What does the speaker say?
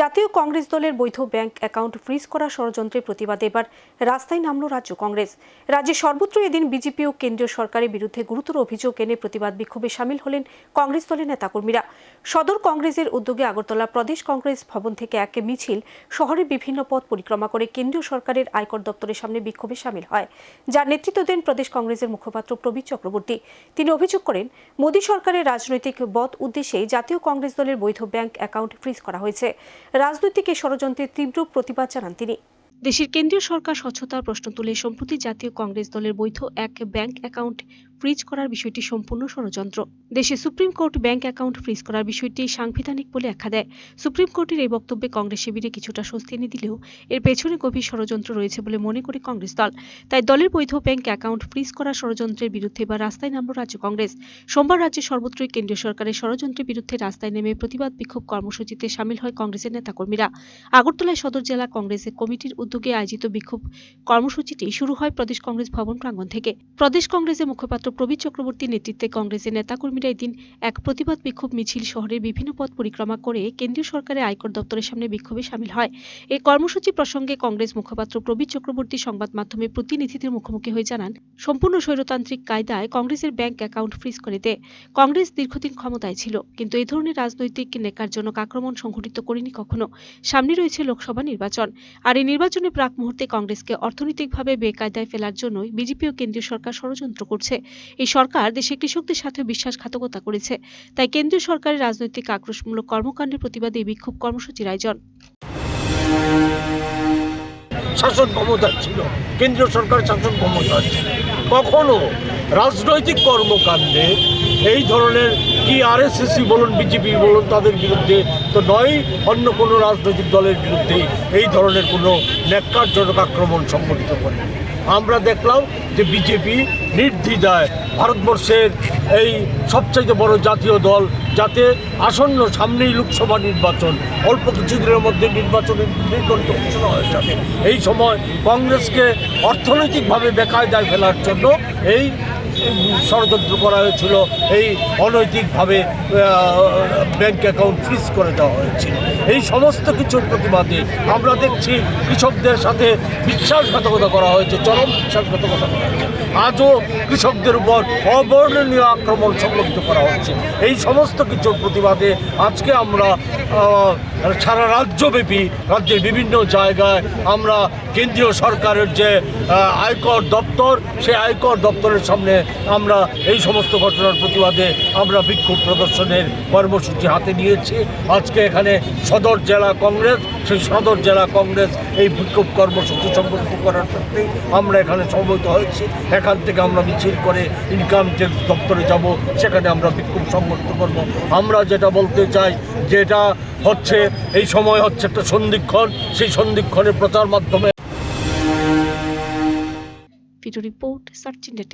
জাতীয় কংগ্রেস দলের বৈধ ব্যাংক অ্যাকাউন্ট ফ্রিজ করা ষড়যন্ত্রের প্রতিবাদে এবার রাস্তায় নামল রাজ্য কংগ্রেস। রাজ্যে সর্বত্র এদিন বিজেপি ও কেন্দ্রীয় সরকারের বিরুদ্ধে গুরুতর অভিযোগ এনে প্রতিবাদ বিক্ষোভে সামিল হলেন কংগ্রেস দলের নেতাকর্মীরা। সদর কংগ্রেসের উদ্যোগে আগরতলা প্রদেশ কংগ্রেস ভবন থেকে এক মিছিল শহরের বিভিন্ন পথ পরিক্রমা করে কেন্দ্রীয় সরকারের আয়কর দপ্তরের সামনে বিক্ষোভে সামিল হয়, যার নেতৃত্ব দেন প্রদেশ কংগ্রেসের মুখপাত্র প্রবীর চক্রবর্তী। তিনি অভিযোগ করেন, মোদী সরকারের রাজনৈতিক বদ উদ্দেশ্যে জাতীয় কংগ্রেস দলের বৈধ ব্যাংক অ্যাকাউন্ট ফ্রিজ করা হয়েছে। রাজনৈতিক ষড়যন্ত্রের তীব্র প্রতিবাদ জানান তিনি। দেশের কেন্দ্রীয় সরকার স্বচ্ছতার প্রশ্ন তুলে সম্প্রতি জাতীয় কংগ্রেস দলের বৈধ এক ব্যাংক অ্যাকাউন্ট ফ্রিজ করার বিষয়টি সম্পূর্ণ ষড়যন্ত্র। দেশে supreme court bank account freeze করার বিষয়টি সাংবিধানিক বলে আখ্যা দেয় সুপ্রিম কোর্টের এই বক্তব্যে কংগ্রেস শিবিরে কিছুটা স্বস্তি এনে দিলেও এর পেছনে গভীর ষড়যন্ত্র রয়েছে বলে মনে করে কংগ্রেস দল। তাই দলের বৈধ ব্যাংক অ্যাকাউন্ট ফ্রিজ করার ষড়যন্ত্রের বিরুদ্ধে এবার রাস্তায় নামল রাজ্য কংগ্রেস। সোমবার রাজ্যে সর্বত্রই কেন্দ্রীয় সরকারের ষড়যন্ত্রের বিরুদ্ধে রাস্তায় নেমে প্রতিবাদ বিক্ষোভ কর্মসূচিতে সামিল হয় কংগ্রেসের নেতাকর্মীরা। আগরতলায় সদর জেলা কংগ্রেসের কমিটির উদ্যোগে আয়োজিত বিক্ষোভ কর্মসূচিটি শুরু হয় প্রদেশ কংগ্রেস ভবন প্রাঙ্গণ থেকে। প্রদেশ কংগ্রেসের মুখপাত্র প্রবীর চক্রবর্তীর নেতৃত্বে কংগ্রেসের নেতাকর্মীরা এদিন এক প্রতিবাদ বিক্ষোভ মিছিল শহরের বিভিন্ন পথ পরিক্রমা করে কেন্দ্রীয় সরকারের আয়কর দপ্তরের সামনে বিক্ষোভে সামিল হয়। এই কর্মসূচি প্রসঙ্গে কংগ্রেস মুখপাত্র প্রবীর চক্রবর্তী সংবাদ মাধ্যমে প্রতিনিধিদের মুখোমুখি হয়ে জানান, সম্পূর্ণ স্বৈরতান্ত্রিক কায়দায় কংগ্রেসের ব্যাংক অ্যাকাউন্ট ফ্রিজ করে দেয় কংগ্রেস দীর্ঘদিন ক্ষমতায় ছিল, কিন্তু এই ধরনের রাজনৈতিক নেকারজনক আক্রমণ সংঘটিত করেনি কখনো। সামনে রয়েছে লোকসভা নির্বাচন, আর এই নির্বাচনের প্রাক মুহূর্তে কংগ্রেসকে অর্থনৈতিকভাবে বেকায়দায় ফেলার জন্যই বিজেপি ও কেন্দ্রীয় সরকার ষড়যন্ত্র করছে। এই সরকার দেশে কৃষকদের সাথে বিশ্বাসঘাতকতা করেছে। তাই কেন্দ্রীয় সরকারের রাজনৈতিক আক্রোশমূলক কর্মকাণ্ডের প্রতিবাদে বিক্ষোভ কর্মসূচির আয়োজন। শাসন ক্ষমতা ছিল। কেন্দ্রীয় সরকার শাসন ক্ষমতা ছিল। কখনো রাজনৈতিক কর্মকাণ্ডে এই ধরনের কি আরএসএসি বলুন, বিজেপি বলুন, তাদের বিরুদ্ধে তো নয়, অন্য কোনো রাজনৈতিক দলের বিরুদ্ধে এই ধরনের কোনো ন্যাক্কারজনক আক্রমণ সংঘটিত করে আমরা দেখলাম যে বিজেপি নির্দ্বিধায় ভারতবর্ষের এই সবচাইতে বড় জাতীয় দল, যাতে আসন্ন সামনেই লোকসভা নির্বাচন, অল্প কিছুদিনের মধ্যে নির্বাচনের নির্গত ঘোষণা হয়ে যাবে। এই সময় কংগ্রেসকে অর্থনৈতিকভাবে বেকায়দায় ফেলার জন্য এই ষড়যন্ত্র করা হয়েছিল, এই অনৈতিকভাবে ব্যাংক অ্যাকাউন্ট ফ্রিজ করে দেওয়া হয়েছিল। এই সমস্ত কিছুর প্রতিবাদে আমরা দেখছি কৃষকদের সাথে বিশ্বাসঘাতকতা করা হয়েছে, চরম বিশ্বাসঘাতকতা করা হয়েছে। আজও কৃষকদের উপর অবর্ণনীয় আক্রমণ সংগঠিত করা হচ্ছে। এই সমস্ত কিছুর প্রতিবাদে আজকে আমরা সারা রাজ্যব্যাপী, রাজ্যের বিভিন্ন জায়গায় আমরা কেন্দ্রীয় সরকারের যে আয়কর দপ্তর, সেই আয়কর দপ্তরের সামনে আমরা এই সমস্ত ঘটনার প্রতিবাদে আমরা বিক্ষোভ প্রদর্শনের কর্মসূচি হাতে নিয়েছি। আজকে এখানে সদর জেলা কংগ্রেস, সেই সদর জেলা কংগ্রেস এই বিক্ষোভ কর্মসূচি সংগঠিত করার ক্ষেত্রে আমরা এখানে সমবেত হয়েছি। এখান থেকে আমরা মিছিল করে ইনকাম ট্যাক্স দপ্তরে যাব, সেখানে আমরা বিক্ষোভ সংগঠিত করব। আমরা যেটা বলতে চাই, যেটা হচ্ছে, এই সময় হচ্ছে একটা সন্ধিক্ষণ। সেই সন্ধিক্ষণের প্রচার মাধ্যমে রিপোর্ট সার্চ ইন্ডিয়া